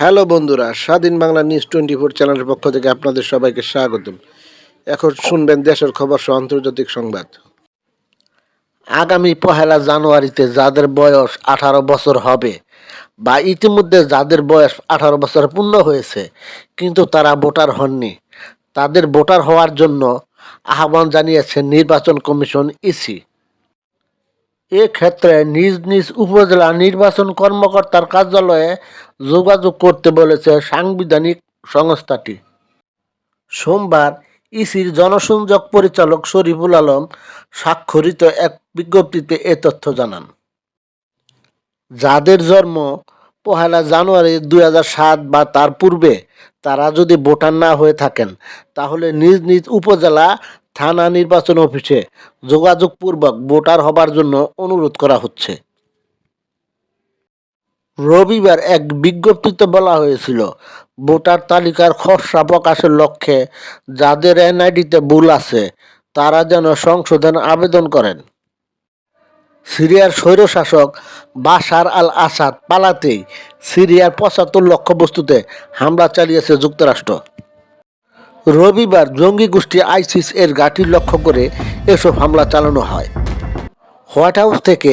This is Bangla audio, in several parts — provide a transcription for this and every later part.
হ্যালো বন্ধুরা, স্বাধীন বাংলা নিউজ টোয়েন্টি ফোর চ্যানেলের পক্ষ থেকে আপনাদের সবাইকে স্বাগতম। এখন শুনবেন দেশের খবর সহ আন্তর্জাতিক সংবাদ। আগামী পহেলা জানুয়ারিতে যাদের বয়স আঠারো বছর হবে, বা ইতিমধ্যে যাদের বয়স আঠারো বছর পূর্ণ হয়েছে, কিন্তু তারা ভোটার হননি, তাদের ভোটার হওয়ার জন্য আহ্বান জানিয়েছে নির্বাচন কমিশন ইসি। এক্ষেত্রে নিজ নিজ উপজেলা নির্বাচন কর্মকর্তার কার্যালয়ে যোগাযোগ করতে বলেছে সাংবিধানিক সংস্থাটি। সোমবার ইসির জনসংযোগ পরিচালক শরীফুল আলম স্বাক্ষরিত এক বিজ্ঞপ্তিতে এ তথ্য জানান। যাদের জন্ম পহেলা জানুয়ারি দুই সাত বা তার পূর্বে তারা যদি ভোটার না হয়ে থাকেন, তাহলে নিজ নিজ উপজেলা থানা নির্বাচন অফিসে যোগাযোগপূর্বক ভোটার হবার জন্য অনুরোধ করা হচ্ছে। রবিবার এক বিজ্ঞপ্তিতে বলা হয়েছিল, ভোটার তালিকার খসড়া প্রকাশের লক্ষ্যে যাদের এনআইডিতে ভুল আছে, তারা যেন সংশোধন আবেদন করেন। সিরিয়ার স্বৈরশাসক বাশার আল আসাদ পালাতেই সিরিয়ার পঁচাত্তর লক্ষ্যবস্তুতে হামলা চালিয়েছে যুক্তরাষ্ট্র। রবিবার জঙ্গি গোষ্ঠী আইসিস এর ঘাঁটি লক্ষ্য করে এসব হামলা চালানো হয়। হোয়াইট হাউস থেকে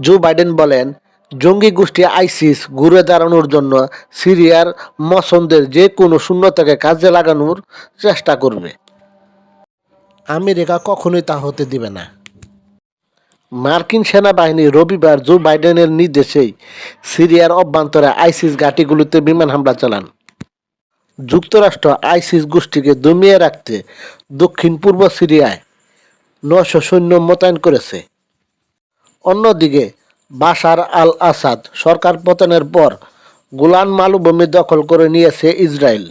জো বাইডেন বলেন, জঙ্গি গোষ্ঠী আইসিস ঘুরে দাঁড়ানোর জন্য সিরিয়ার মসনদের যে কোনো শূন্যতাকে কাজে লাগানোর চেষ্টা করবে। আমেরিকা কখনোই তা হতে দিবে না। মার্কিন সেনাবাহিনী রবিবার জো বাইডেনের নির্দেশেই সিরিয়ার অভ্যন্তরে আইসিস ঘাঁটিগুলোতে বিমান হামলা চালান। যুক্তরাষ্ট্র আইসিস গোষ্ঠীকে দমিয়ে রাখতে দক্ষিণ পূর্ব সিরিয়ায় নশো সৈন্য মোতায়েন করেছে। অন্যদিকে, বাশার আল আসাদ সরকার পতনের পর গোলান মালভূমি দখল করে নিয়েছে ইসরায়েল।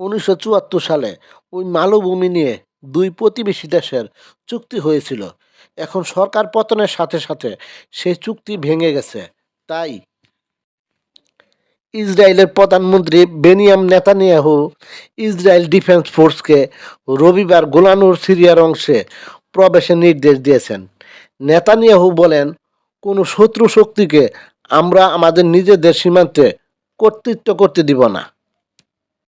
উনিশশো চুয়াত্তর সালে ওই মালভূমি নিয়ে দুই প্রতিবেশী দেশের চুক্তি হয়েছিল। এখন সরকার পতনের সাথে সাথে সেই চুক্তি ভেঙে গেছে। তাই ইসরায়েলের প্রধানমন্ত্রী বেনিয়াম নেতানিয়াহু ইসরায়েল ডিফেন্স ফোর্সকে রবিবার গোলানুর সিরিয়ার অংশে প্রবেশের নির্দেশ দিয়েছেন। নেতানিয়াহু বলেন, কোনো শত্রু শক্তিকে আমরা আমাদের নিজেদের সীমান্তে কর্তৃত্ব করতে দিব না।